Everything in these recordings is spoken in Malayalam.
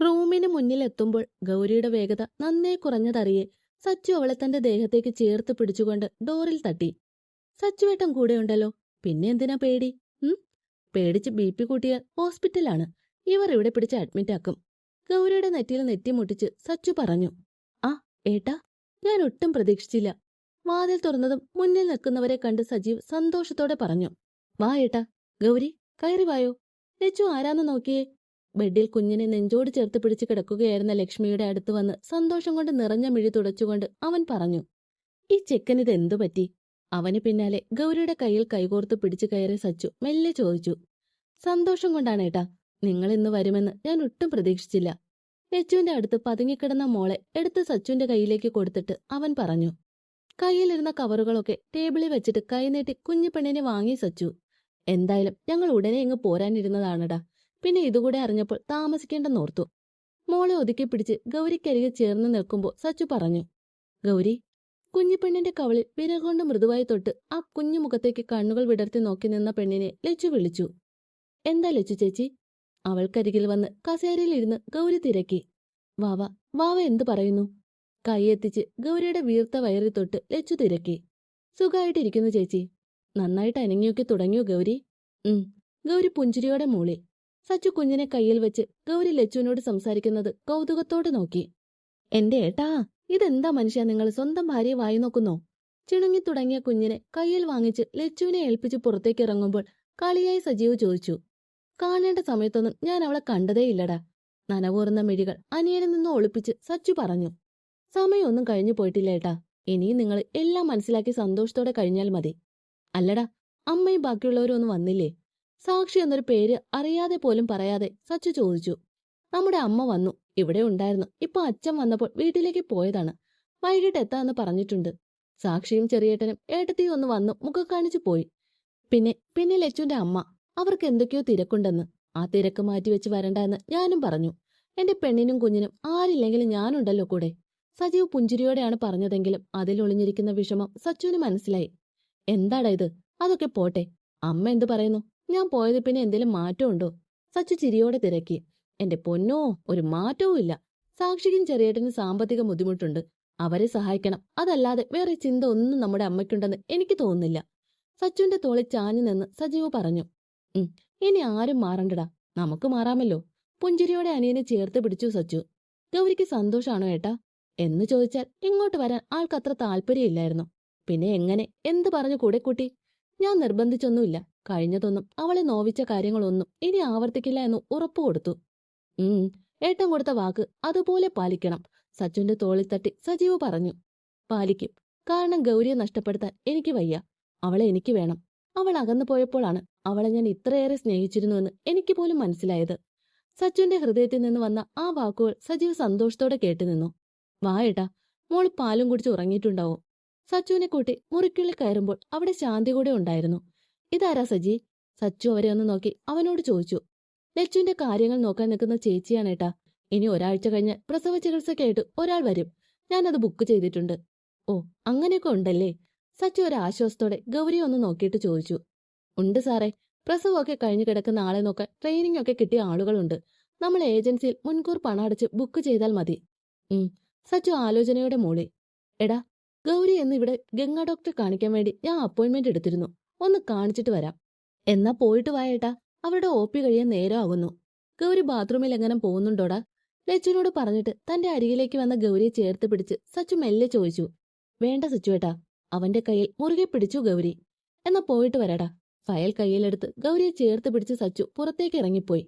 റൂമിന് മുന്നിലെത്തുമ്പോൾ ഗൗരിയുടെ വേഗത നന്നേ കുറഞ്ഞതറിയെ സച്ചു അവളെ തന്റെ ദേഹത്തേക്ക് ചേർത്ത് പിടിച്ചുകൊണ്ട് ഡോറിൽ തട്ടി. സച്ചുവേട്ടൻ കൂടെയുണ്ടല്ലോ. പിന്നെ എന്തിനാ പേടി? പേടിച്ച് ബി പി കൂട്ടിയാൽ ഹോസ്പിറ്റലാണ്. ഇവർ ഇവിടെ പിടിച്ച് അഡ്മിറ്റാക്കും ഗൗരിയുടെ നെറ്റിയിൽ നെറ്റിമുട്ടിച്ച് സച്ചു പറഞ്ഞു. ആ ഏട്ടാ ഞാൻ ഒട്ടും പ്രതീക്ഷിച്ചില്ല. വാതിൽ തുറന്നതും മുന്നിൽ നിൽക്കുന്നവരെ കണ്ട് സജീവ് സന്തോഷത്തോടെ പറഞ്ഞു. വാ ഏട്ടാ ഗൗരി കയറി വായോ. ലച്ചു ആരാന്ന് നോക്കിയേ. ബെഡിൽ കുഞ്ഞിനെ നെഞ്ചോട് ചേർത്ത് പിടിച്ച് കിടക്കുകയായിരുന്ന ലക്ഷ്മിയുടെ അടുത്ത് വന്ന് സന്തോഷം കൊണ്ട് നിറഞ്ഞ മിഴി തുടച്ചുകൊണ്ട് അവൻ പറഞ്ഞു ഈ ചെക്കനിത് എന്തു പറ്റി? അവന് പിന്നാലെ ഗൗരിയുടെ കയ്യിൽ കൈകോർത്ത് പിടിച്ചു കയറി സച്ചു മെല്ലെ ചോദിച്ചു സന്തോഷം കൊണ്ടാണ് ഏട്ടാ നിങ്ങൾ ഇന്ന് വരുമെന്ന് ഞാൻ ഒട്ടും പ്രതീക്ഷിച്ചില്ല. ലച്ചുവിന്റെ അടുത്ത് പതുങ്ങിക്കിടന്ന മോളെ എടുത്ത് സച്ചുവിന്റെ കയ്യിലേക്ക് കൊടുത്തിട്ട് അവൻ പറഞ്ഞു കയ്യിലിരുന്ന കവറുകളൊക്കെ ടേബിളിൽ വെച്ചിട്ട് കൈനീട്ടി കുഞ്ഞു പെണ്ണിനെ വാങ്ങി സച്ചു. എന്തായാലും ഞങ്ങൾ ഉടനെ ഇങ്ങ് പോരാനിരുന്നതാണടാ. പിന്നെ ഇതുകൂടെ അറിഞ്ഞപ്പോൾ താമസിക്കേണ്ടെന്നോർത്തു മോളെ ഒതുക്കി പിടിച്ച് ഗൗരിക്കരികെ ചേർന്ന് നിൽക്കുമ്പോൾ സച്ചു പറഞ്ഞു ഗൗരി കുഞ്ഞിപ്പെണ്ണിന്റെ കവളിൽ വിരൽ കൊണ്ട് മൃദുവായി തൊട്ട് ആ കുഞ്ഞു മുഖത്തേക്ക് കണ്ണുകൾ വിടർത്തി നോക്കി നിന്ന പെണ്ണിനെ ലച്ചു വിളിച്ചു. എന്താ ലച്ചു ചേച്ചി? അവൾക്കരികിൽ വന്ന് കസേരയിൽ ഇരുന്ന് ഗൗരി തിരക്കി. വാവ വാവ എന്തു പറയുന്നു? കൈയെത്തിച്ച് ഗൗരിയുടെ വീർത്ത വയറി തൊട്ട് ലച്ചു തിരക്കി. സുഖമായിട്ടിരിക്കുന്നു ചേച്ചി. നന്നായിട്ട് അനങ്ങിയൊക്കെ തുടങ്ങിയോ ഗൗരി? ഉം. ഗൗരി പുഞ്ചിരിയോടെ മൂളി. സച്ചു കുഞ്ഞിനെ കയ്യിൽ വെച്ച് ഗൗരി ലച്ചുവിനോട് സംസാരിക്കുന്നത് കൗതുകത്തോടെ നോക്കി. എന്റെ ഏട്ടാ ഇതെന്താ മനുഷ്യ നിങ്ങൾ സ്വന്തം ഭാര്യയെ വായി നോക്കുന്നോ? ചിണുങ്ങി തുടങ്ങിയ കുഞ്ഞിനെ കയ്യിൽ വാങ്ങിച്ച് ലച്ചുവിനെ ഏൽപ്പിച്ച് പുറത്തേക്ക് ഇറങ്ങുമ്പോൾ കളിയായി സജീവ് ചോദിച്ചു. കാണേണ്ട സമയത്തൊന്നും ഞാൻ അവളെ കണ്ടതേയില്ലടാ നനവൂർന്ന മിഴികൾ അനിയനിൽ നിന്ന് ഒളിപ്പിച്ച് സച്ചു പറഞ്ഞു. സമയമൊന്നും കഴിഞ്ഞു പോയിട്ടില്ല ഏട്ടാ ഇനിയും നിങ്ങൾ എല്ലാം മനസ്സിലാക്കി സന്തോഷത്തോടെ കഴിഞ്ഞാൽ മതി. അല്ലടാ അമ്മയും ബാക്കിയുള്ളവരും ഒന്നും വന്നില്ലേ? സാക്ഷി എന്നൊരു പേര് അറിയാതെ പോലും പറയാതെ സച്ചു ചോദിച്ചു. നമ്മുടെ അമ്മ വന്നു. ഇവിടെ ഉണ്ടായിരുന്നു. ഇപ്പൊ അച്ഛൻ വന്നപ്പോൾ വീട്ടിലേക്ക് പോയതാണ്. വൈകിട്ട് എത്താന്ന് പറഞ്ഞിട്ടുണ്ട്. സാക്ഷിയും ചെറിയേട്ടനും ഏട്ടത്തിയും ഒന്ന് വന്നു മുഖം കാണിച്ചു പോയി. പിന്നെ പിന്നെ ലച്ചുന്റെ അമ്മ. അവർക്ക് എന്തൊക്കെയോ തിരക്കുണ്ടെന്ന്. ആ തിരക്ക് മാറ്റിവെച്ച് വരണ്ട എന്ന് ഞാനും പറഞ്ഞു. എന്റെ പെണ്ണിനും കുഞ്ഞിനും ആരില്ലെങ്കിലും ഞാനുണ്ടല്ലോ കൂടെ. സജീവ് പുഞ്ചിരിയോടെയാണ് പറഞ്ഞതെങ്കിലും അതിലൊളിഞ്ഞിരിക്കുന്ന വിഷമം സച്ചുവിന് മനസ്സിലായി. എന്താടാ ഇത്? അതൊക്കെ പോട്ടെ. അമ്മ എന്തു പറയുന്നു? ഞാൻ പോയത് പിന്നെ എന്തെങ്കിലും മാറ്റമുണ്ടോ സച്ചു ചിരിയോടെ തിരക്കി. എന്റെ പൊന്നോ ഒരു മാറ്റവും ഇല്ല. സാക്ഷിക്കും ചെറിയേട്ടന് സാമ്പത്തിക ബുദ്ധിമുട്ടുണ്ട്. അവരെ സഹായിക്കണം. അതല്ലാതെ വേറെ ചിന്ത ഒന്നും നമ്മുടെ അമ്മയ്ക്കുണ്ടെന്ന് എനിക്ക് തോന്നുന്നില്ല. സച്ചുവിന്റെ തോളിൽ ചാഞ്ഞു നിന്ന് സജീവ് പറഞ്ഞു ഇനി ആരും മാറണ്ടടാ. നമുക്ക് മാറാമല്ലോ. പുഞ്ചിരിയോടെ അനിയനെ ചേർത്ത് പിടിച്ചു സച്ചു. ഗൗരിക്ക് സന്തോഷാണോ ഏട്ടാ? എന്ന് ചോദിച്ചാൽ ഇങ്ങോട്ട് വരാൻ ആൾക്കത്ര താല്പര്യമില്ലായിരുന്നു. പിന്നെ എങ്ങനെ? എന്ത് പറഞ്ഞു കൂടെ കൂട്ടി? ഞാൻ നിർബന്ധിച്ചൊന്നുമില്ല. കഴിഞ്ഞതൊന്നും അവളെ നോവിച്ച കാര്യങ്ങളൊന്നും ഇനി ആവർത്തിക്കില്ല എന്ന് ഉറപ്പു കൊടുത്തു. ഉം ഏട്ടൻ കൊടുത്ത വാക്ക് അതുപോലെ പാലിക്കണം. സച്ചുന്റെ തോളിൽ തട്ടി സജീവ് പറഞ്ഞു. പാലിക്കും. കാരണം ഗൗരിയെ നഷ്ടപ്പെടുത്താൻ എനിക്ക് വയ്യ. അവളെ എനിക്ക് വേണം. അവൾ അകന്നു പോയപ്പോഴാണ് അവളെ ഞാൻ ഇത്രയേറെ സ്നേഹിച്ചിരുന്നുവെന്ന് എനിക്ക് പോലും മനസ്സിലായത്. സച്ചുന്റെ ഹൃദയത്തിൽ നിന്ന് വന്ന ആ വാക്കുകൾ സജീവ് സന്തോഷത്തോടെ കേട്ടുനിന്നു വാ ഏട്ടാ മോൾ പാലും കുടിച്ച് ഉറങ്ങിയിട്ടുണ്ടാവും. സച്ചുവിനെ കൂട്ടി മുറിക്കുള്ളിൽ കയറുമ്പോൾ അവിടെ ശാന്തി കൂടെ ഉണ്ടായിരുന്നു. ഇതാരാ സജി? സച്ചു അവരെ ഒന്ന് നോക്കി അവനോട് ചോദിച്ചു. ലച്ചുവിന്റെ കാര്യങ്ങൾ നോക്കാൻ നിൽക്കുന്ന ചേച്ചിയാണേട്ടാ ഇനി ഒരാഴ്ച കഴിഞ്ഞ് പ്രസവ ചികിത്സക്കായിട്ട് ഒരാൾ വരും. ഞാനത് ബുക്ക് ചെയ്തിട്ടുണ്ട്. ഓ അങ്ങനെയൊക്കെ ഉണ്ടല്ലേ? സച്ചു ഒരു ആശ്വാസത്തോടെ ഗൗരിയെ ഒന്ന് നോക്കിയിട്ട് ചോദിച്ചു. ഉണ്ട് സാറേ. പ്രസവമൊക്കെ കഴിഞ്ഞു കിടക്കുന്ന ആളെ നോക്കാൻ ട്രെയിനിങ് ഒക്കെ കിട്ടിയ ആളുകളുണ്ട്. നമ്മൾ ഏജൻസിയിൽ മുൻകൂർ പണം അടച്ച് ബുക്ക് ചെയ്താൽ മതി. ഉം സച്ചു ആലോചനയുടെ മൂളി. എടാ ഗൗരി എന്ന് ഇവിടെ ഗംഗാ ഡോക്ടറെ കാണിക്കാൻ വേണ്ടി ഞാൻ അപ്പോയിന്റ്മെന്റ് എടുത്തിരുന്നു. ഒന്ന് കാണിച്ചിട്ട് വരാം. എന്നാ പോയിട്ട് വായേട്ടാ അവരുടെ ഒ പി കഴിയാൻ നേരമാകുന്നു ഗൗരി ബാത്റൂമിൽ എങ്ങനെ പോകുന്നുണ്ടോടാ? ലച്ചുവിനോട് പറഞ്ഞിട്ട് തന്റെ അരികിലേക്ക് വന്ന ഗൗരിയെ ചേർത്ത് പിടിച്ച് സച്ചു മെല്ലെ ചോദിച്ചു. വേണ്ട സച്ചുവേട്ടാ അവന്റെ കയ്യിൽ മുറുകെ പിടിച്ചു ഗൗരി. എന്നാ പോയിട്ട് വരാടാ. ഫയൽ കയ്യിലെടുത്ത് ഗൗരിയെ ചേർത്ത് പിടിച്ച് സച്ചു പുറത്തേക്ക് ഇറങ്ങിപ്പോയി.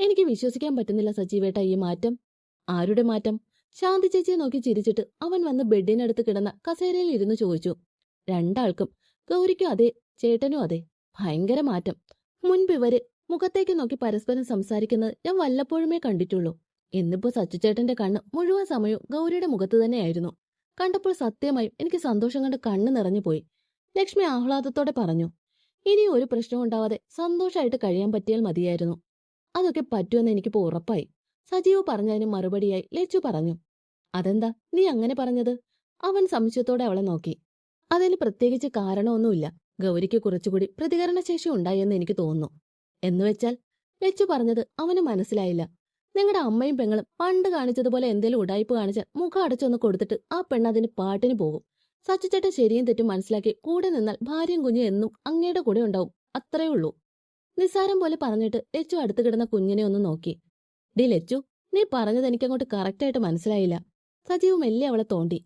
എനിക്ക് വിശ്വസിക്കാൻ പറ്റുന്നില്ല സജീവേട്ട ഈ മാറ്റം. ആരുടെ മാറ്റം? ശാന്തി ചേച്ചിയെ നോക്കി ചിരിച്ചിട്ട് അവൻ വന്ന് ബെഡിനടുത്ത് കിടന്ന കസേരയിൽ ഇരുന്ന് ചോദിച്ചു. രണ്ടാൾക്കും ഗൗരിക്കും അതെ ചേട്ടനും അതെ ഭയങ്കര മാറ്റം. മുൻപ് ഇവർ മുഖത്തേക്ക് നോക്കി പരസ്പരം സംസാരിക്കുന്നത് ഞാൻ വല്ലപ്പോഴുമേ കണ്ടിട്ടുള്ളൂ. ഇന്നിപ്പോ സച്ചുചേട്ടന്റെ കണ്ണ് മുഴുവൻ സമയവും ഗൗരിയുടെ മുഖത്ത് തന്നെയായിരുന്നു. കണ്ടപ്പോൾ സത്യമായും എനിക്ക് സന്തോഷം കണ്ട് കണ്ണ് നിറഞ്ഞുപോയി ലക്ഷ്മി ആഹ്ലാദത്തോടെ പറഞ്ഞു ഇനി ഒരു പ്രശ്നവും ഉണ്ടാവാതെ സന്തോഷമായിട്ട് കഴിയാൻ പറ്റിയാൽ മതിയായിരുന്നു. അതൊക്കെ പറ്റുമെന്ന് എനിക്കിപ്പോ ഉറപ്പായി. സജീവ് പറഞ്ഞതിന് മറുപടിയായി ലച്ചു പറഞ്ഞു അതെന്താ നീ അങ്ങനെ പറഞ്ഞത്? അവൻ സംശയത്തോടെ അവളെ നോക്കി. അതിന് പ്രത്യേകിച്ച് കാരണമൊന്നുമില്ല. ഗൗരിക്ക് കുറച്ചുകൂടി പ്രതികരണശേഷി ഉണ്ടായെന്ന് എനിക്ക് തോന്നുന്നു. എന്നുവെച്ചാൽ ലച്ചു പറഞ്ഞത് അവന് മനസ്സിലായില്ല. നിങ്ങളുടെ അമ്മയും പെങ്ങളും പണ്ട് കാണിച്ചതുപോലെ എന്തേലും ഉടായ്പ കാണിച്ചാൽ മുഖം അടച്ചൊന്ന് കൊടുത്തിട്ട് ആ പെണ്ണ് അതിന് പാട്ടിന് പോകും. സച്ചിച്ചേട്ടൻ ശരിയും തെറ്റും മനസ്സിലാക്കി കൂടെ നിന്നാൽ ഭാര്യയും കുഞ്ഞും എന്നും അങ്ങയുടെ കൂടെ ഉണ്ടാവും. അത്രേ ഉള്ളൂ. നിസ്സാരം പോലെ പറഞ്ഞിട്ട് ലച്ചു അടുത്ത് കിടന്ന കുഞ്ഞിനെ ഒന്ന് നോക്കി. ഡി ലച്ചു നീ പറഞ്ഞത് എനിക്കങ്ങോട്ട് കറക്റ്റായിട്ട് മനസ്സിലായില്ല. സജീവ് മെല്ലെ അവളെ തോണ്ടി.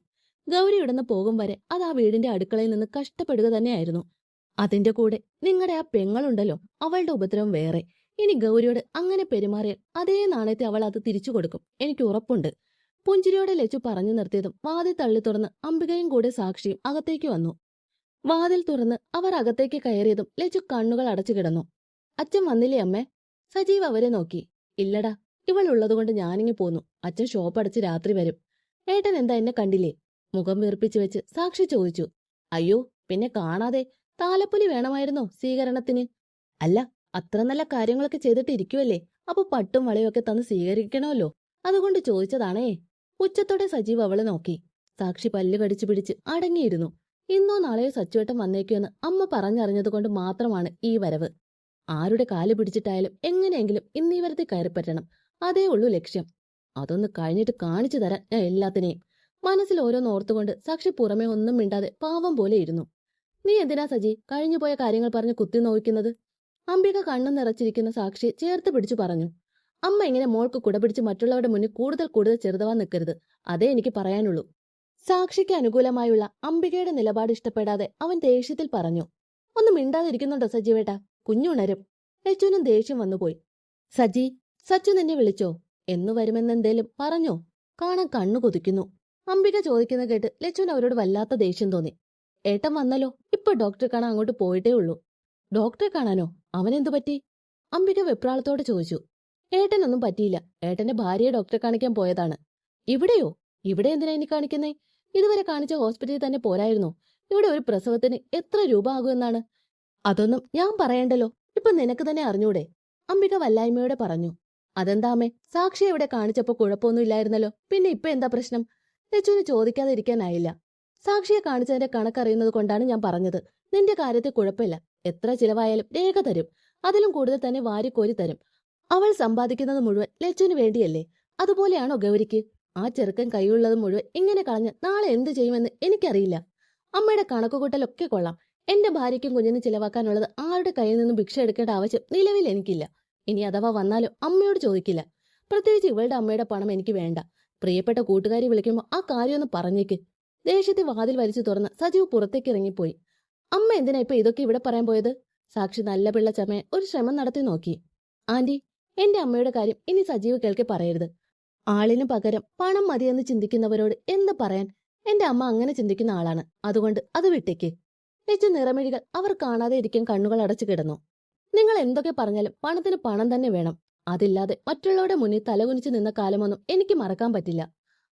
ഗൗരി ഇടന്ന് പോകും വരെ അത് ആ വീടിന്റെ അടുക്കളയിൽ നിന്ന് കഷ്ടപ്പെടുക തന്നെയായിരുന്നു. അതിന്റെ കൂടെ നിങ്ങളുടെ ആ പെങ്ങളുണ്ടല്ലോ അവളുടെ ഉപദ്രവം വേറെ. ഇനി ഗൗരിയോട് അങ്ങനെ പെരുമാറിയാൽ അതേ നാണയത്തെ അവൾ അത് തിരിച്ചു കൊടുക്കും. എനിക്ക് ഉറപ്പുണ്ട്. പുഞ്ചിരിയോടെ ലച്ചു പറഞ്ഞു നിർത്തിയതും വാതിൽ തള്ളി തുറന്ന് അംബികയും കൂടെ സാക്ഷിയും അകത്തേക്ക് വന്നു. വാതിൽ തുറന്ന് അവർ അകത്തേക്ക് കയറിയതും ലച്ചു കണ്ണുകൾ അടച്ചു കിടന്നു. അച്ഛൻ വന്നില്ലേ അമ്മേ? സജീവ് അവരെ നോക്കി. ഇല്ലടാ ഇവൾ ഉള്ളതുകൊണ്ട് ഞാനിങ്ങി പോന്നു. അച്ഛൻ ഷോപ്പ് അടച്ച് രാത്രി വരും. ഏട്ടൻ എന്താ എന്നെ കണ്ടില്ലേ? മുഖം വീർപ്പിച്ചു വെച്ച് സാക്ഷി ചോദിച്ചു. അയ്യോ പിന്നെ കാണാതെ താലപ്പൊലി വേണമായിരുന്നോ സ്വീകരണത്തിന്? അല്ല അത്ര നല്ല കാര്യങ്ങളൊക്കെ ചെയ്തിട്ട് ഇരിക്കുവല്ലേ അപ്പൊ പട്ടും വളയൊക്കെ തന്ന് സ്വീകരിക്കണമല്ലോ. അതുകൊണ്ട് ചോദിച്ചതാണേ. ഉച്ചത്തോടെ സജീവ് അവളെ നോക്കി. സാക്ഷി പല്ല് കടിച്ചു പിടിച്ച് അടങ്ങിയിരുന്നു. ഇന്നോ നാളെയോ സച്ചുവേട്ടൻ വന്നേക്കുമെന്ന് അമ്മ പറഞ്ഞറിഞ്ഞതുകൊണ്ട് മാത്രമാണ് ഈ വരവ്. ആരുടെ കാൽ പിടിച്ചിട്ടായാലും എങ്ങനെയെങ്കിലും ഇന്നീ വരത്തെ കയറിപ്പറ്റണം. അതേ ഉള്ളൂ ലക്ഷ്യം. അതൊന്ന് കഴിഞ്ഞിട്ട് കാണിച്ചു തരാൻ ഞാൻ എല്ലാത്തിനെയും. മനസ്സിൽ ഓരോന്ന് ഓർത്തുകൊണ്ട് സാക്ഷി പുറമെ ഒന്നും മിണ്ടാതെ പാവം പോലെ ഇരുന്നു. നീ എന്തിനാ സജി കഴിഞ്ഞുപോയ കാര്യങ്ങൾ പറഞ്ഞ് കുത്തി നോക്കുന്നത് അംബിക കണ്ണു നിറച്ചിരിക്കുന്ന സാക്ഷി ചേർത്ത് പിടിച്ചു പറഞ്ഞു. അമ്മ ഇങ്ങനെ മോൾക്ക് കുടപിടിച്ച് മറ്റുള്ളവരുടെ മുന്നിൽ കൂടുതൽ കൂടുതൽ ചെറുതവാൻ നിൽക്കരുത്. അതേ എനിക്ക് പറയാനുള്ളൂ. സാക്ഷിക്ക് അനുകൂലമായുള്ള അംബികയുടെ നിലപാട് ഇഷ്ടപ്പെടാതെ അവൻ ദേഷ്യത്തിൽ പറഞ്ഞു. ഒന്ന് മിണ്ടാതിരിക്കുന്നുണ്ടോ സജീവേട്ടാ കുഞ്ഞുണരും ലച്ചുവിനും ദേഷ്യം വന്നുപോയി. സജി സച്ചു നിന്നെ വിളിച്ചോ? എന്നു വരുമെന്നെന്തേലും പറഞ്ഞോ? കാണാൻ കണ്ണു കൊതിക്കുന്നു. അംബിക ചോദിക്കുന്ന കേട്ട് ലച്ചുവിന് അവരോട് വല്ലാത്ത ദേഷ്യം തോന്നി. ഏട്ടൻ വന്നല്ലോ. ഇപ്പൊ ഡോക്ടറെ കാണാൻ അങ്ങോട്ട് പോയിട്ടേ ഉള്ളൂ. ഡോക്ടറെ കാണാനോ? അവനെന്തു പറ്റി? അംബിക വെപ്രാളത്തോടെ ചോദിച്ചു. ഏട്ടനൊന്നും പറ്റിയില്ല. ഏട്ടന്റെ ഭാര്യയെ ഡോക്ടറെ കാണിക്കാൻ പോയതാണ്. ഇവിടെയോ? ഇവിടെ എന്തിനാ ഇനി കാണിക്കുന്നേ? ഇതുവരെ കാണിച്ച ഹോസ്പിറ്റലിൽ തന്നെ പോരായിരുന്നു. ഇവിടെ ഒരു പ്രസവത്തിന് എത്ര രൂപ ആകുമെന്നാണ് അതൊന്നും ഞാൻ പറയണ്ടല്ലോ. ഇപ്പൊ നിനക്ക് തന്നെ അറിഞ്ഞൂടെ? അംബിക വല്ലായ്മയോടെ പറഞ്ഞു. അതെന്താമേ സാക്ഷി ഇവിടെ കാണിച്ചപ്പോ കുഴപ്പമൊന്നും ഇല്ലായിരുന്നല്ലോ. പിന്നെ ഇപ്പൊ എന്താ പ്രശ്നം? ലച്ചുവിന് ചോദിക്കാതെ ഇരിക്കാനായില്ല സാക്ഷിയെ കാണിച്ചതിന്റെ കണക്കറിയുന്നത് കൊണ്ടാണ് ഞാൻ പറഞ്ഞത്. നിന്റെ കാര്യത്തിൽ കുഴപ്പമില്ല. എത്ര ചിലവായാലും രേഖ തരും. അതിലും കൂടുതൽ തന്നെ വാരിക്കോരി തരും. അവൾ സമ്പാദിക്കുന്നത് മുഴുവൻ ലച്ചുവിന് വേണ്ടിയല്ലേ? അതുപോലെയാണോ ഗൗരിക്ക്? ആ ചെറുക്കൻ കൈയുള്ളത് മുഴുവൻ ഇങ്ങനെ കളഞ്ഞ് നാളെ എന്ത് ചെയ്യുമെന്ന് എനിക്കറിയില്ല. അമ്മയുടെ കണക്കുകൂട്ടലൊക്കെ കൊള്ളാം. എന്റെ ഭാര്യയ്ക്കും കുഞ്ഞിനും ചിലവാക്കാനുള്ളത് ആരുടെ കയ്യിൽ നിന്നും ഭിക്ഷ എടുക്കേണ്ട ആവശ്യം നിലവിൽ എനിക്കില്ല. ഇനി അഥവാ വന്നാലും അമ്മയോട് ചോദിക്കില്ല. പ്രത്യേകിച്ച് ഇവളുടെ അമ്മയുടെ പണം എനിക്ക് വേണ്ട. പ്രിയപ്പെട്ട കൂട്ടുകാരി വിളിക്കുമ്പോൾ ആ കാര്യമൊന്ന് പറഞ്ഞേക്ക്. ദേഷ്യത്തെ വാതിൽ വലിച്ചു തുറന്ന് സജീവ് പുറത്തേക്ക് ഇറങ്ങിപ്പോയി. അമ്മ എന്തിനാ ഇപ്പൊ ഇതൊക്കെ ഇവിടെ പറയാൻ പോയത്? സാക്ഷി നല്ല പിള്ള ചമയെ ഒരു ശ്രമം നടത്തി നോക്കി. ആന്റി എന്റെ അമ്മയുടെ കാര്യം ഇനി സജീവ് കേൾക്കെ പറയരുത്. ആളിനു പകരം പണം മതിയെന്ന് ചിന്തിക്കുന്നവരോട് എന്ത് പറയാൻ? എന്റെ അമ്മ അങ്ങനെ ചിന്തിക്കുന്ന ആളാണ്. അതുകൊണ്ട് അത് വിട്ടേക്ക്. വെച്ച നിറമിഴികൾ അവർ കാണാതെ ഇരിക്കാൻ കണ്ണുകൾ അടച്ചു കിടന്നു. നിങ്ങൾ എന്തൊക്കെ പറഞ്ഞാലും പണത്തിന് പണം തന്നെ വേണം. അതില്ലാതെ മറ്റുള്ളവരുടെ മുന്നിൽ തലകുനിച്ചു നിന്ന കാലമൊന്നും എനിക്ക് മറക്കാൻ പറ്റില്ല.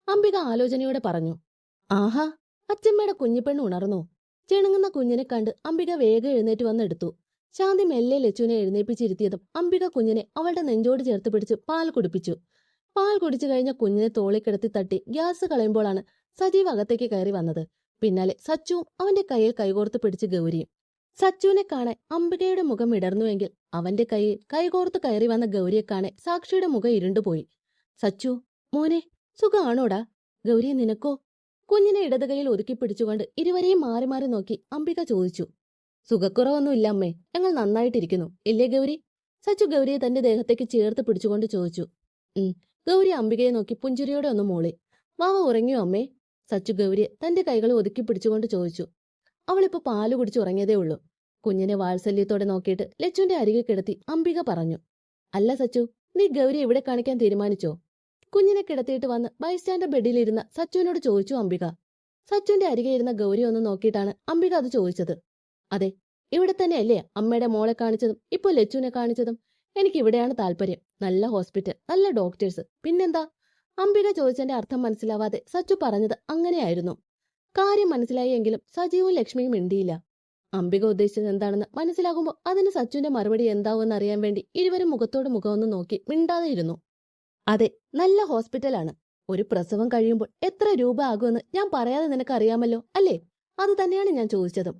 അംബിക ആലോചനയോടെ പറഞ്ഞു. ആഹാ അച്ചമ്മയുടെ കുഞ്ഞിപ്പെണ് ഉണർന്നു. ചിണുങ്ങുന്ന കുഞ്ഞിനെ കണ്ട് അംബിക വേഗം എഴുന്നേറ്റ് വന്നെടുത്തു. ശാന്തി മെല്ലെ ലച്ചുവിനെ എഴുന്നേപ്പിച്ചിരുത്തിയതും അംബിക കുഞ്ഞിനെ അവളുടെ നെഞ്ചോട് ചേർത്ത് പിടിച്ച് പാൽ കുടിപ്പിച്ചു. പാൽ കുടിച്ചു കഴിഞ്ഞ കുഞ്ഞിനെ തോളി കിടത്തി തട്ടി ഗ്യാസ് കളയുമ്പോഴാണ് സജീവ് അകത്തേക്ക് കയറി വന്നത്. പിന്നാലെ സച്ചുവും അവന്റെ കയ്യിൽ കൈകോർത്ത് പിടിച്ച് ഗൗരിയും സച്ചുവിനെ കാണാൻ അംബികയുടെ മുഖം ഇടർന്നുവെങ്കിൽ അവന്റെ കൈയിൽ കൈകോർത്ത് കയറി വന്ന ഗൗരിയെ കാണെ സാക്ഷിയുടെ മുഖം ഇരുണ്ടുപോയി. സച്ചു മോനെ സുഖമാണോടാ ഗൗരി നിനക്കോ? കുഞ്ഞിനെ ഇടതുകയിൽ കൈയിൽ ഒതുക്കി പിടിച്ചുകൊണ്ട് ഇരുവരെയും മാറി മാറി നോക്കി അംബിക ചോദിച്ചു സുഖക്കുറവൊന്നുമില്ല അമ്മേ ഞങ്ങൾ നന്നായിട്ടിരിക്കുന്നു. ഇല്ലേ ഗൗരി? സച്ചു ഗൗരിയെ തന്റെ ദേഹത്തേക്ക് ചേർത്ത് പിടിച്ചുകൊണ്ട് ചോദിച്ചു ഉം ഗൗരി അംബികയെ നോക്കി പുഞ്ചിരിയോടെ ഒന്ന് മോളി. വാവ ഉറങ്ങിയോ അമ്മേ? സച്ചു ഗൗരിയെ തന്റെ കൈകൾ ഒതുക്കി പിടിച്ചുകൊണ്ട് ചോദിച്ചു അവളിപ്പോ പാൽ കുടിച്ച് ഉറങ്ങിയതേ ഉള്ളൂ. കുഞ്ഞിനെ വാത്സല്യത്തോടെ നോക്കിയിട്ട് ലച്ചുവിന്റെ അരികെ കിടത്തി അംബിക പറഞ്ഞു അല്ല സച്ചു നീ ഗൗരി എവിടെ കാണിക്കാൻ തീരുമാനിച്ചോ? കുഞ്ഞിനെ കിടത്തിയിട്ട് വന്ന് ബൈസ്റ്റാൻഡർ ബെഡിലിരുന്ന സച്ചുവിനോട് ചോദിച്ചു അംബിക. സച്ചുവിന്റെ അരികെ ഇരുന്ന ഗൗരി ഒന്ന് നോക്കിയിട്ടാണ് അംബിക അത് ചോദിച്ചത്. അതെ ഇവിടെ തന്നെയല്ലേ അമ്മയുടെ മോളെ കാണിച്ചതും ഇപ്പോൾ ലച്ചുവിനെ കാണിച്ചതും? എനിക്ക് ഇവിടെയാണ് താല്പര്യം നല്ല ഹോസ്പിറ്റൽ നല്ല ഡോക്ടേഴ്സ്. പിന്നെന്താ? അംബിക ചോദിച്ചതിന്റെ അർത്ഥം മനസ്സിലാവാതെ സച്ചു പറഞ്ഞത് അങ്ങനെയായിരുന്നു. കാര്യം മനസ്സിലായി എങ്കിലും സജീവും ലക്ഷ്മിയും മിണ്ടിയില്ല. അംബിക ഉദ്ദേശിച്ചത് എന്താണെന്ന് മനസ്സിലാകുമ്പോൾ അതിന് സച്ചുവിന്റെ മറുപടി എന്താവുമെന്ന് അറിയാൻ വേണ്ടി ഇരുവരും മുഖത്തോട് മുഖമൊന്ന് നോക്കി മിണ്ടാതെ ഇരുന്നു. അതെ നല്ല ഹോസ്പിറ്റലാണ്. ഒരു പ്രസവം കഴിയുമ്പോൾ എത്ര രൂപ ആകുമെന്ന് ഞാൻ പറയാതെ നിനക്കറിയാമല്ലോ അല്ലേ? അത് തന്നെയാണ് ഞാൻ ചോദിച്ചതും.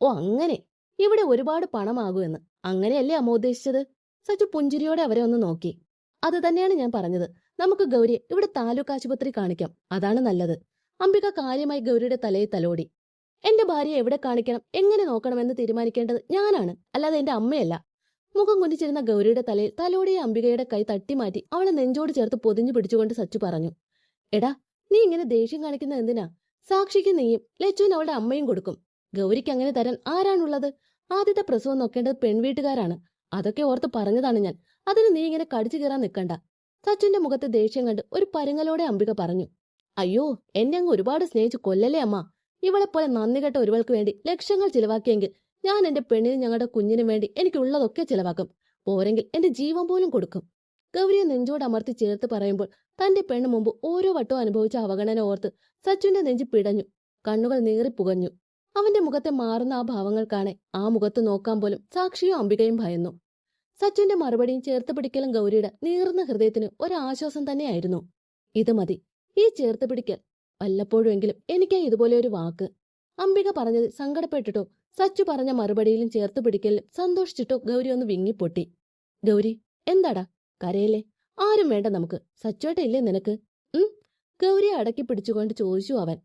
ഓ അങ്ങനെ. ഇവിടെ ഒരുപാട് പണമാകുമെന്ന് അങ്ങനെയല്ലേ അമ്മ ഉദ്ദേശിച്ചത്? സച്ചു പുഞ്ചിരിയോടെ അവരെ ഒന്ന് നോക്കി. അത് തന്നെയാണ് ഞാൻ പറഞ്ഞത്. നമുക്ക് ഗൗരിയെ ഇവിടെ താലൂക്ക് ആശുപത്രി കാണിക്കാം. അതാണ് നല്ലത്. അംബിക കാര്യമായി ഗൗരിയുടെ തലയിൽ തലോടി. എന്റെ ഭാര്യയെ എവിടെ കാണിക്കണം എങ്ങനെ നോക്കണമെന്ന് തീരുമാനിക്കേണ്ടത് ഞാനാണ്. അല്ലാതെ എന്റെ അമ്മയല്ല. മുഖം കുനിച്ചിരുന്ന ഗൗരിയുടെ തലയിൽ തലോടിയ അംബികയുടെ കൈ തട്ടിമാറ്റി അവളെ നെഞ്ചോട് ചേർത്ത് പൊതിഞ്ഞു പിടിച്ചുകൊണ്ട് സച്ചു പറഞ്ഞു എടാ നീ ഇങ്ങനെ ദേഷ്യം കാണിക്കുന്ന എന്തിനാ? സാക്ഷിക്ക് നീയും ലച്ചുവിന് അവളുടെ അമ്മയും കൊടുക്കും. ഗൗരിക്ക് അങ്ങനെ തരാൻ ആരാണുള്ളത്? ആദ്യത്തെ പ്രസവം നോക്കേണ്ടത് പെൺവീട്ടുകാരാണ്. അതൊക്കെ ഓർത്ത് പറഞ്ഞതാണ് ഞാൻ. അതിന് നീ ഇങ്ങനെ കടിച്ചു കയറാൻ നിൽക്കണ്ട. സച്ചുന്റെ മുഖത്തെ ദേഷ്യം കണ്ട് ഒരു പരുങ്ങലോടെ അംബിക പറഞ്ഞു അയ്യോ എന്നെ അങ്ങ് ഒരുപാട് സ്നേഹിച്ച് കൊല്ലലേ അമ്മ? ഇവളെപ്പോലെ പോലെ നന്ദി കെട്ട ഒരുവൾക്ക് വേണ്ടി ലക്ഷങ്ങൾ ചിലവാക്കിയെങ്കിൽ ഞാൻ എന്റെ പെണ്ണിന് ഞങ്ങളുടെ കുഞ്ഞിനും വേണ്ടി എനിക്കുള്ളതൊക്കെ ചിലവാക്കും. പോരെങ്കിൽ എന്റെ ജീവൻ പോലും കൊടുക്കും. ഗൗരിയെ നെഞ്ചോട് അമർത്തി ചേർത്ത് പറയുമ്പോൾ തന്റെ പെണ്ണ് മുമ്പ് ഓരോ വട്ടവും അനുഭവിച്ച അവഗണന ഓർത്ത് സച്ചുവിന്റെ നെഞ്ച് പിടഞ്ഞു. കണ്ണുകൾ നീറിപ്പുകഞ്ഞു അവന്റെ മുഖത്തെ മാറുന്ന ആ ഭാവങ്ങൾ കാണെ ആ മുഖത്ത് നോക്കാൻ പോലും സാക്ഷിയും അംബികയും ഭയന്നു. സച്ചുവിന്റെ മറുപടിയും ചേർത്ത് പിടിക്കലും ഗൗരിയുടെ നീറുന്ന ഹൃദയത്തിന് ഒരാശ്വാസം തന്നെയായിരുന്നു. ഇത് മതി. ഈ ചേർത്ത് പിടിക്കൽ വല്ലപ്പോഴുമെങ്കിലും എനിക്കായി ഇതുപോലെ ഒരു വാക്ക്. അംബിക പറഞ്ഞത് സങ്കടപ്പെട്ടിട്ടോ സച്ചു പറഞ്ഞ മറുപടിയിലും ചേർത്ത് പിടിക്കൽ സന്തോഷിച്ചിട്ടോ ഗൗരി ഒന്ന് വിങ്ങിപ്പൊട്ടി. ഗൗരി എന്താടാ? കരയല്ലേ? ആരും വേണ്ട നമുക്ക്. സച്ചുവേട്ട ഇല്ലേ നിനക്ക്? ഉം? ഗൗരിയെ അടക്കി പിടിച്ചുകൊണ്ട് ചോദിച്ചു അവൻ.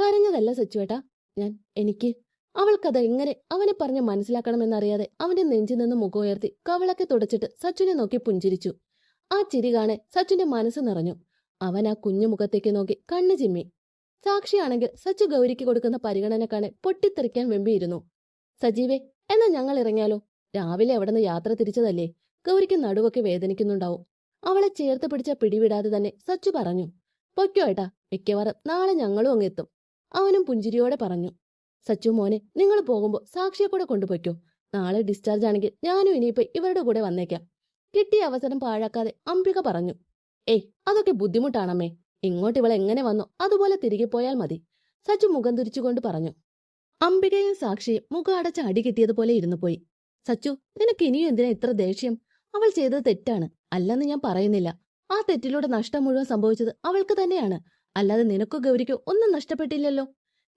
കരഞ്ഞതല്ല സച്ചുവേട്ടാ. ഞാൻ എനിക്ക്. അവൾക്കത് എങ്ങനെ അവനെ പറഞ്ഞ് മനസ്സിലാക്കണമെന്നറിയാതെ അവന്റെ നെഞ്ചിൽ നിന്ന് മുഖമുയർത്തി കവളൊക്കെ തുടച്ചിട്ട് സച്ചുനെ നോക്കി പുഞ്ചിരിച്ചു. ആ ചിരി കാണെ സച്ചുന്റെ മനസ്സ് നിറഞ്ഞു. അവൻ ആ കുഞ്ഞു മുഖത്തേക്ക് നോക്കി കണ്ണു ചിമ്മി. സാക്ഷിയാണെങ്കിൽ സച്ചു ഗൗരിക്ക് കൊടുക്കുന്ന പരിഗണന കാണെ പൊട്ടിത്തെറിക്കാൻ വെമ്പിയിരുന്നു. സജീവേ എന്നാ ഞങ്ങൾ ഇറങ്ങിയാലോ? രാവിലെ അവിടുന്ന് യാത്ര തിരിച്ചതല്ലേ? ഗൗരിക്ക് നടുവൊക്കെ വേദനിക്കുന്നുണ്ടാവും. അവളെ ചേർത്ത് പിടിച്ച പിടിവിടാതെ തന്നെ സച്ചു പറഞ്ഞു പൊയ്ക്കോ ഏട്ടാ മിക്കവാറും നാളെ ഞങ്ങളും അങ്ങ് എത്തും. അവനും പുഞ്ചിരിയോടെ പറഞ്ഞു സച്ചു മോനെ നിങ്ങൾ പോകുമ്പോൾ സാക്ഷിയെ കൂടെ കൊണ്ടുപോയ്ക്കോ. നാളെ ഡിസ്ചാർജ് ആണെങ്കിൽ ഞാനും ഇനിയിപ്പോ ഇവരുടെ കൂടെ വന്നേക്കാം. കിട്ടിയ അവസരം പാഴാക്കാതെ അംബിക പറഞ്ഞു ഏയ് അതൊക്കെ ബുദ്ധിമുട്ടാണമ്മേ. ഇങ്ങോട്ട് ഇവൾ എങ്ങനെ വന്നു? അതുപോലെ തിരികെ പോയാൽ മതി. സച്ചു മുഖം തിരിച്ചുകൊണ്ട് പറഞ്ഞു. അംബികയും സാക്ഷിയും മുഖം അടച്ച് അടി കിട്ടിയതുപോലെ ഇരുന്നു പോയി. സച്ചു നിനക്ക് ഇനിയും എന്തിനാ ഇത്ര ദേഷ്യം? അവൾ ചെയ്തത് തെറ്റാണ്. അല്ലെന്ന് ഞാൻ പറയുന്നില്ല. ആ തെറ്റിലൂടെ നഷ്ടം മുഴുവൻ സംഭവിച്ചത് അവൾക്ക് തന്നെയാണ്. അല്ലാതെ നിനക്കോ ഗൗരിക്കോ ഒന്നും നഷ്ടപ്പെട്ടില്ലല്ലോ?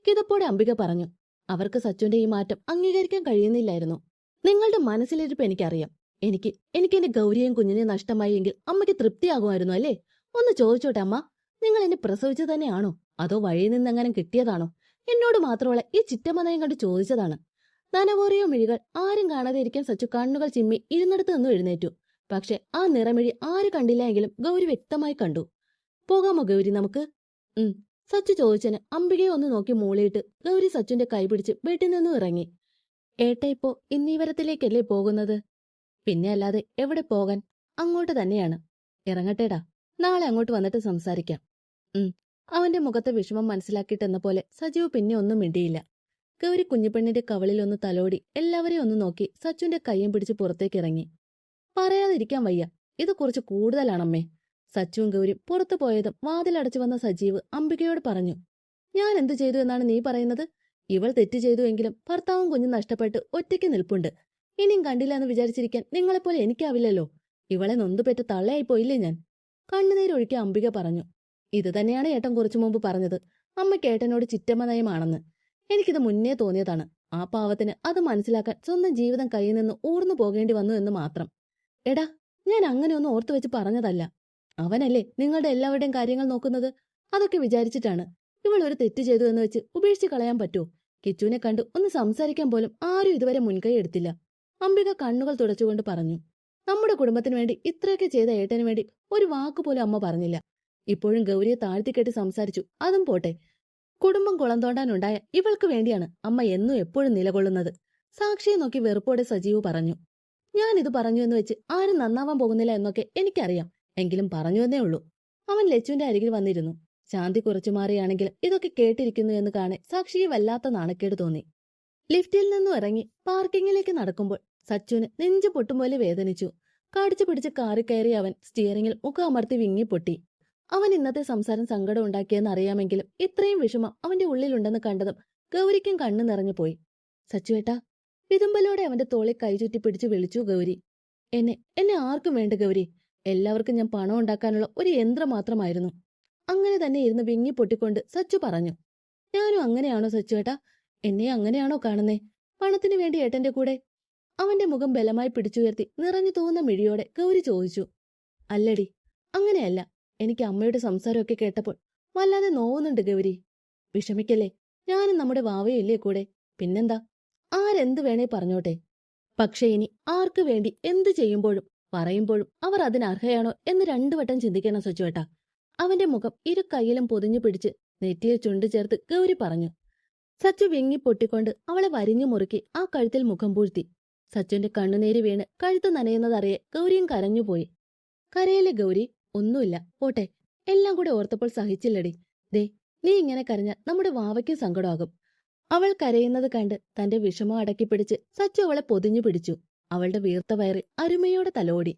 കിതപ്പോടെ അംബിക പറഞ്ഞു. അവർക്ക് സച്ചുവിന്റെ ഈ മാറ്റം അംഗീകരിക്കാൻ കഴിയുന്നില്ലായിരുന്നു. നിങ്ങളുടെ മനസ്സിലിരിപ്പ് എനിക്കറിയാം. എനിക്ക് എനിക്ക് എന്റെ ഗൗരിയെയും കുഞ്ഞിനെയും നഷ്ടമായി എങ്കിൽ അമ്മയ്ക്ക് തൃപ്തിയാകുമായിരുന്നു അല്ലേ? ഒന്ന് ചോദിച്ചോട്ടെ അമ്മ. നിങ്ങൾ എന്നെ പ്രസവിച്ചു തന്നെയാണോ? അതോ വഴിയിൽ നിന്നെങ്ങനെ കിട്ടിയതാണോ? എന്നോട് മാത്രമുള്ള ഈ ചിറ്റമ്മനയം കണ്ട് ചോദിച്ചതാണ്. നനവോറിയോ മിഴികൾ ആരും കാണാതെ ഇരിക്കാൻ സച്ചു കണ്ണുകൾ ചിമ്മി ഇരുന്നിടത്ത് നിന്നും എഴുന്നേറ്റു. പക്ഷെ ആ നിറമിഴി ആര് കണ്ടില്ല എങ്കിലും ഗൗരി വ്യക്തമായി കണ്ടു. പോകാമോ ഗൗരി നമുക്ക്? ഉം സച്ചു ചോദിച്ചന് അംബികയെ ഒന്ന് നോക്കി മൂളിയിട്ട് ഗൗരി സച്ചുന്റെ കൈ പിടിച്ച് വീട്ടിൽ നിന്നും ഇറങ്ങി. ഏട്ട ഇപ്പോ ഇന്നീവരത്തിലേക്കല്ലേ പോകുന്നത്? പിന്നെ അല്ലാതെ എവിടെ പോകാൻ? അങ്ങോട്ട് തന്നെയാണ്. ഇറങ്ങട്ടേടാ. നാളെ അങ്ങോട്ട് വന്നിട്ട് സംസാരിക്കാം. അവന്റെ മുഖത്തെ വിഷമം മനസ്സിലാക്കിയിട്ടെന്ന പോലെ സജീവ് പിന്നെ ഒന്നും മിണ്ടിയില്ല. ഗൗരി കുഞ്ഞിപ്പെണ്ണിന്റെ കവളിൽ ഒന്ന് തലോടി എല്ലാവരെയും ഒന്ന് നോക്കി സച്ചുവിന്റെ കയ്യും പിടിച്ച് പുറത്തേക്ക് ഇറങ്ങി. പറയാതിരിക്കാൻ വയ്യ. ഇത് കുറച്ച് കൂടുതലാണമ്മേ. സച്ചുവും ഗൗരി പുറത്തു പോയതും വാതിലടച്ചു വന്ന സജീവ് അംബികയോട് പറഞ്ഞു ഞാൻ എന്തു ചെയ്തു എന്നാണ് നീ പറയുന്നത്? ഇവൾ തെറ്റ് ചെയ്തു എങ്കിലും ഭർത്താവും കുഞ്ഞും നഷ്ടപ്പെട്ട് ഒറ്റയ്ക്ക് നിൽപ്പുണ്ട്. ഇനിയും കണ്ടില്ല എന്ന് വിചാരിച്ചിരിക്കാൻ നിങ്ങളെപ്പോലെ എനിക്കാവില്ലല്ലോ. ഇവളെ നൊന്തുപെറ്റ് തള്ളയായി പോയില്ലേ ഞാൻ? കണ്ണുനീരൊഴുക്കി അംബിക പറഞ്ഞു ഇത് തന്നെയാണ് ഏട്ടൻ കുറച്ചു മുമ്പ് പറഞ്ഞത്. അമ്മയ്ക്ക് ഏട്ടനോട് ചിറ്റമ്മ നയമാണെന്ന് എനിക്കിത് മുന്നേ തോന്നിയതാണ്. ആ പാവത്തിന് അത് മനസ്സിലാക്കാൻ സ്വന്തം ജീവിതം കയ്യിൽ നിന്ന് ഊർന്നു പോകേണ്ടി വന്നു എന്ന് മാത്രം. എടാ ഞാൻ അങ്ങനെ അങ്ങനെയൊന്നും ഓർത്തു വെച്ച് പറഞ്ഞതല്ല. അവനല്ലേ നിങ്ങളുടെ എല്ലാവരുടെയും കാര്യങ്ങൾ നോക്കുന്നത്? അതൊക്കെ വിചാരിച്ചിട്ടാണ്. ഇവൾ ഒരു തെറ്റ് ചെയ്തു എന്ന് വെച്ച് ഉപേക്ഷിച്ച് കളയാൻ പറ്റുമോ കിച്ചുവിനെ കണ്ട് ഒന്ന് സംസാരിക്കാൻ പോലും ആരും ഇതുവരെ മുൻകൈ എടുത്തില്ല. അംബിക കണ്ണുകൾ തുടച്ചുകൊണ്ട് പറഞ്ഞു. നമ്മുടെ കുടുംബത്തിന് വേണ്ടി ഇത്രയൊക്കെ ചെയ്ത ഏട്ടന് വേണ്ടി ഒരു വാക്കുപോലും അമ്മ പറഞ്ഞില്ല. ഇപ്പോഴും ഗൗരിയെ താഴ്ത്തിക്കെട്ടി സംസാരിച്ചു. അതും പോട്ടെ. കുടുംബം കുളം തോണ്ടാനുണ്ടായ ഇവൾക്ക് വേണ്ടിയാണ് അമ്മ എന്നും എപ്പോഴും നിലകൊള്ളുന്നത്. സാക്ഷിയെ നോക്കി വെറുപ്പോടെ സജീവ് പറഞ്ഞു. ഞാൻ ഇത് പറഞ്ഞു എന്ന് വെച്ച് ആരും നന്നാവാൻ പോകുന്നില്ല എന്നൊക്കെ എനിക്കറിയാം. എങ്കിലും പറഞ്ഞു എന്നേ ഉള്ളൂ. അവൻ ലച്ചുവിന്റെ അരികിൽ വന്നിരുന്നു. ശാന്തി കുറച്ചു മാറിയാണെങ്കിൽ ഇതൊക്കെ കേട്ടിരിക്കുന്നു എന്ന് കാണെ സാക്ഷിയെ വല്ലാത്ത നാണക്കേട് തോന്നി. ലിഫ്റ്റിൽ നിന്നും ഇറങ്ങി പാർക്കിങ്ങിലേക്ക് നടക്കുമ്പോൾ സച്ചുവിന് നെഞ്ചു പൊട്ടുപോലെ വേദനിച്ചു. കടിച്ചു പിടിച്ച് കാറി കയറി അവൻ സ്റ്റിയറിംഗിൽ മുഖം അമർത്തി വിങ്ങിപ്പൊട്ടി. അവൻ ഇന്നത്തെ സംസാരം സങ്കടം ഉണ്ടാക്കിയെന്ന് അറിയാമെങ്കിലും ഇത്രയും വിഷമം അവന്റെ ഉള്ളിലുണ്ടെന്ന് കണ്ടതും ഗൗരിക്കും കണ്ണു നിറഞ്ഞു പോയി. സച്ചുവേട്ടാ വിതുമ്പലോടെ അവന്റെ തോളെ കൈചുറ്റി പിടിച്ചു വിളിച്ചു ഗൗരി. എന്നെ എന്നെ ആർക്കും വേണ്ട ഗൗരി. എല്ലാവർക്കും ഞാൻ പണം ഉണ്ടാക്കാനുള്ള ഒരു യന്ത്രം മാത്രമായിരുന്നു. അങ്ങനെ തന്നെ ഇരുന്ന് വിങ്ങി പൊട്ടിക്കൊണ്ട് സച്ചു പറഞ്ഞു. ഞാനും അങ്ങനെയാണോ സച്ചുവേട്ടാ? എന്നെ അങ്ങനെയാണോ കാണുന്നേ? പണത്തിനു വേണ്ടി ഏട്ടന്റെ കൂടെ? അവന്റെ മുഖം ബലമായി പിടിച്ചുയർത്തി നിറഞ്ഞു തോന്നുന്ന മിഴിയോടെ ഗൗരി ചോദിച്ചു. അല്ലടി അങ്ങനെയല്ല. എനിക്ക് അമ്മയുടെ സംസാരമൊക്കെ കേട്ടപ്പോൾ വല്ലാതെ നോവുന്നുണ്ട് ഗൗരി. വിഷമിക്കല്ലേ? ഞാനും നമ്മുടെ വാവയില്ലേ കൂടെ? പിന്നെന്താ? ആരെന്ത് വേണേ പറഞ്ഞോട്ടെ. പക്ഷെ ഇനി ആർക്കു വേണ്ടി എന്ത് ചെയ്യുമ്പോഴും പറയുമ്പോഴും അവർ അതിനർഹയാണോ എന്ന് രണ്ടു വട്ടം ചിന്തിക്കണം സച്ചുവേട്ട. അവന്റെ മുഖം ഇരു കൈയിലും പൊതിഞ്ഞു പിടിച്ച് നെറ്റിയിൽ ചുണ്ടു ചേർത്ത് ഗൗരി പറഞ്ഞു. സച്ചു വിങ്ങി പൊട്ടിക്കൊണ്ട് അവളെ വരിഞ്ഞു മുറുക്കി ആ കഴുത്തിൽ മുഖം പൂഴ്ത്തി. സച്ചുവിന്റെ കണ്ണുനീര് വീണ് കഴുത്ത് നനയുന്നതറിയെ ഗൗരിയും കരഞ്ഞുപോയി. കരയിലെ ഗൗരി ഒന്നുമില്ല. പോട്ടെ. എല്ലാം കൂടെ ഓർത്തപ്പോൾ സഹിച്ചില്ലടി. ദേ നീ ഇങ്ങനെ കരഞ്ഞാൽ നമ്മുടെ വാവയ്ക്കും സങ്കടമാകും. അവൾ കരയുന്നത് കണ്ട് തന്റെ വിഷമം അടക്കിപ്പിടിച്ച് സച്ചു അവളെ പൊതിഞ്ഞു പിടിച്ചു. അവളുടെ വീർത്ത വയറിൽ അരുമയോടെ തലോടി.